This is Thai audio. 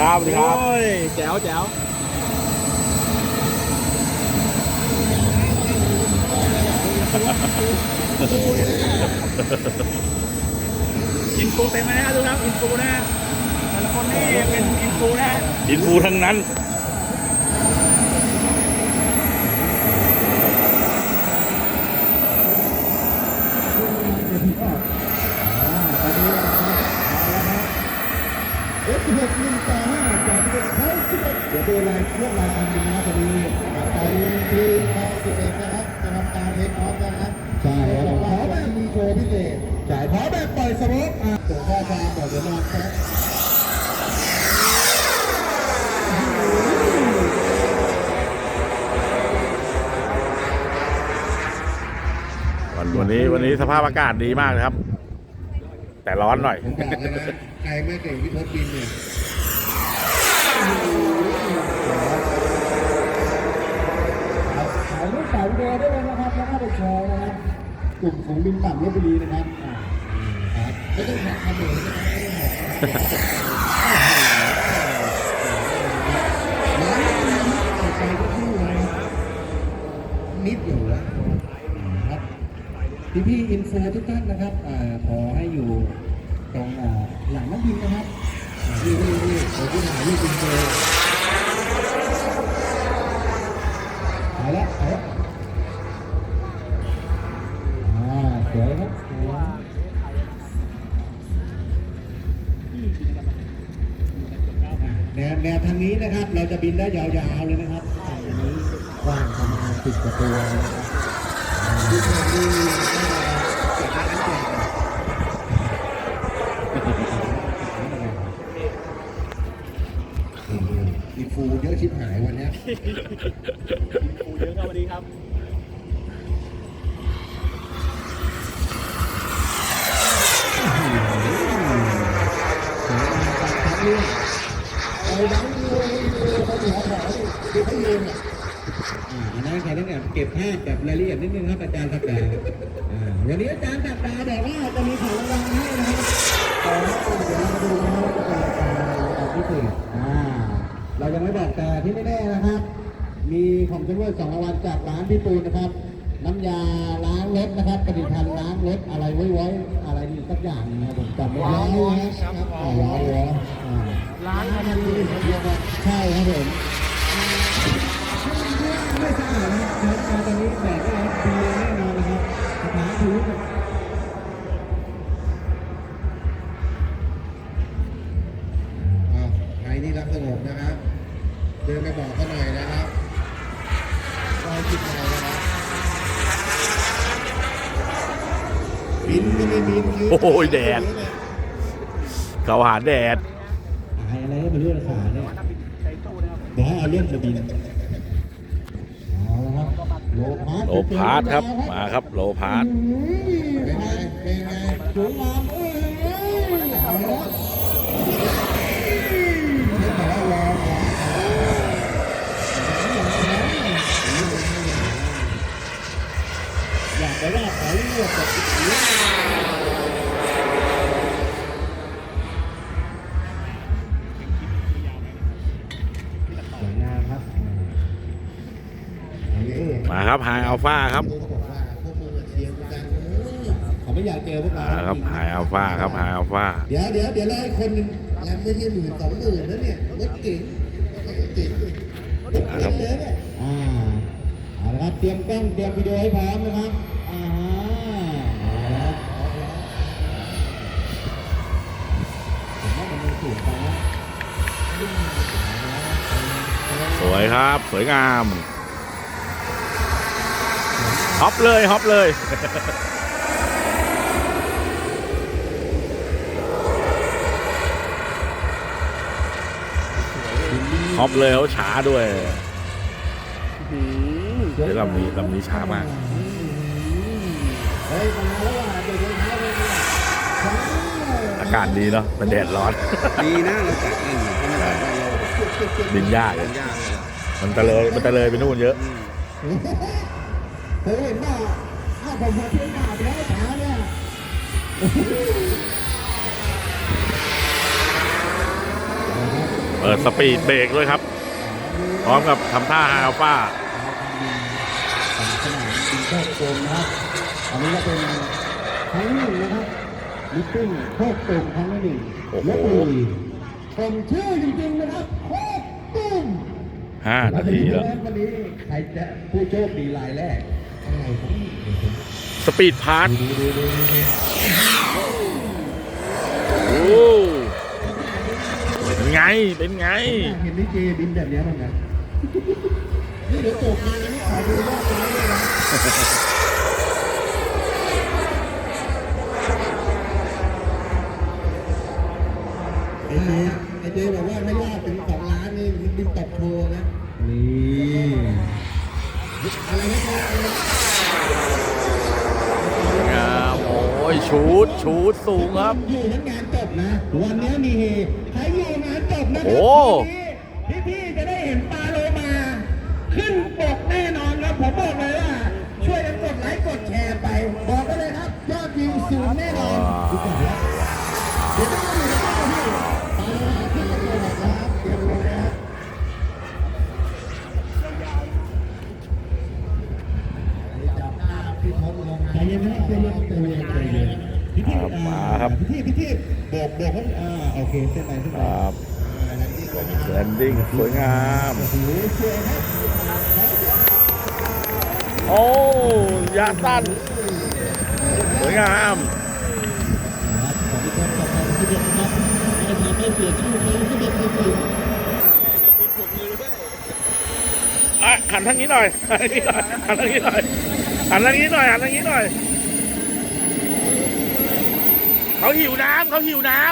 ครับสวัสดีครับ โอ้ยแจ๋วแจ๋วอินฟูเต็มเลยนะดูครับอินฟูนะแต่ละคนนี่เป็นอินฟูนะอินฟูทั้งนั้น เอฟสิบ หกหนึ่งต่อห้าจากสิบเอ็ดเขาสิบเอ็ดเดี๋ยวดูรายเรื่องรายการบินนะครับพอดีตอนนี้คือเขาสิบเอ็ดนะครับจะทำการเทคออฟนะครับใช่ครับขอแบบมีโชว์พิเศษใช่ขอแบบปล่อยสโมกอะส่งข้อความบอกเดี๋ยวมาครับวันนี้วันนี้สภาพอากาศดีมากเลยครับ แต่ร้อนหน่อย ผมบอกเลยนะใครไม่เก่งพี่ทศบินเนี่ยถ่ายรูปถ่ายวิดีโอได้เลยนะครับแล้วก็ไปแชร์นะครับ กลุ่มของบินต่ำลบบุรีนะครับอ่าครับไม่ต้องหักคำเลยนะครับไม่ต้องหักใจก็คู่เลยนิดอยู่แล้วครับพี่พี่ๆอินโฟทุกท่านนะครับอ่าขอให้อยู่ตรงอ่าหลังนัก บินนะครับนี่นี่นี่เดี๋ยวพี่ถ่ายรูปอินโฟถ่ายแล้วถ่ายแล้วอ่าสวยครับสวยอ่าแนวแนวทางนี้นะครับ เราจะบินได้ยาวๆเลยนะครับฝั่งนี้กว้างประมาณสิบกว่าตัวนะครับ ปูเยอะครับวัสดีครับเอาดังเลยเขาหัวขอที่เขายืนอะอ่าอันนั้นใครนั่นเนี่ยเก็บภาพแบบรายละเอียดนิดนึงครับอาจารย์สัปดาวันนี้อาจารย์สัปดาห์บอกว่าจะมีของรางวัลให้นะครับขอเดี๋ยวเราดูนะว่าจะเป็นรายการอะไรรายการพิเศษอ่า เรายังไม่บอกแต่ที่ไม่แน่นะครับ มีของจำนวนสองรางวัลจากร้านพี่ปูนนะครับ น้ำยาล้างรถนะครับผลิตภัณฑ์ล้างรถอะไรไว้ไว้อะไรนี่สักอย่างหนึงนะผมจำไม่ได้นะครับอ่าว้าวว้าวอ่าร้านอาหารดีใช่ครับผมไม่ใช่นะครับตอนนี้ คอยคิดหน่อยนะครับบินไม่ได้บินคือโอ้ยแดด เขาหาแดดหายอะไรก็ไม่รู้นะขาเนี่ยนักบินใจตู้นะครับเดี๋ยวให้เอาเรื่องมาบินเอาละครับโลพาร์ทโลพาร์ทครับ มาครับโลพาร์ทเป็นไงเป็นไงสวยงามเอ้ยเอาละไม่ขอรอขออยากไปว่าขอเลือกกับสวยงา มครับอันนี้มาครับไฮอัลฟาครับเขาบอกว่าพวกมึงอะเชียร์กูกันเออเขาไม่อยากเจอพวกเรามาครับไฮอัลฟาครับไฮอัลฟาเดี๋ยวเดี๋ยวเดี๋ยวไล่คนหนึ่งแอมไม่ใช่หมื่นสองหมื่นนะเนี่ยรถเก๋งรถเก๋งเลยรถเก๋งเลยเนี่ยอ่าเอาละครับเตรียมกล้องเตรียมวิดีโอให้พร้อมนะครับอ่าเอาละครับผมว่ามันมีสูงไปนะ สวยครับ สวยงามฮอปเลยฮอปเลย ฮอปเลยเขาช้าด้วยเดี๋ยวลำนี้ลำนี้ช้ามากเฮ้ยมาแล้วว่ะเดี๋ยวเดี๋ยวเดี๋ยวเดี๋ยวเดี๋ยวอากาศดีเนาะมันแดดร้อน ดีนะเราจัดเองธรรมดาเรา บินยากเลยยากเลยมันตะเลยมันตะเลยไปนู่นเยอะเคยเห็นว่าถ้าผมมาเที่ยวหน้าไปแล้วขาเนี่ยเปิดสปีดเบรกด้วยครับ พร้อมกับทำท่าฮาอัลฟาของสนามบินโคกโกมนะครับ อันนี้ก็เป็นครั้งหนึ่งนะครับมิตติ้งโคกโกมครั้งที่หนึ่งโอ้โหลพบุรี ผมชื่อจริงๆนะครับโคกตุ้มห้านาทีแล้ววันนี้ใครจะผู้โชคดีรายแรกอะไรของสปีดพาร์ทดูดูดูดูดูโอ้เป็นไง เป็นไงอยากเห็นลิเกบินแบบนี้บ้างนะนี่เดี๋ยวตกมาแล้วนี่ขอดูรอบนี้เไอ้เจ๊ไอ้เจ๊บอกว่าไม่รอดถึงสองล้านนี่บินตบโชว์นะนี่อะไรนะครับงามโอ้ยชูดชูดสูงครับอยู่ทั้งงานจบนะ วันนี้มีเฮใครอยู่งานจบนะครัโอ้พี่พี่ๆจะได้เห็นปลาโลมา ขึ้นปกแน่นอนครับผมบอกเลยว่าช่วยกันกดไลค์กดแชร์ไป บอกไปเลยครับยอดวิวสูงแน่นอน ครับมาครับพี่พี่พี่โบกโบกเขาอ่าโอเคเส้นไปเส้นคไปรับแลนดิ้งสวยงามโอ้ยาสั้นสวยงามอะครับให้ทำให้เสียชื่อเขาที่เด็ดที่สุดอะหันทางนี้หน่อยหันทางนี้หน่อยหันทางนี้หน่อย หันทางนี้หน่อยหันทางนี้หน่อย เขาหิวน้ำเขาหิวน้ำ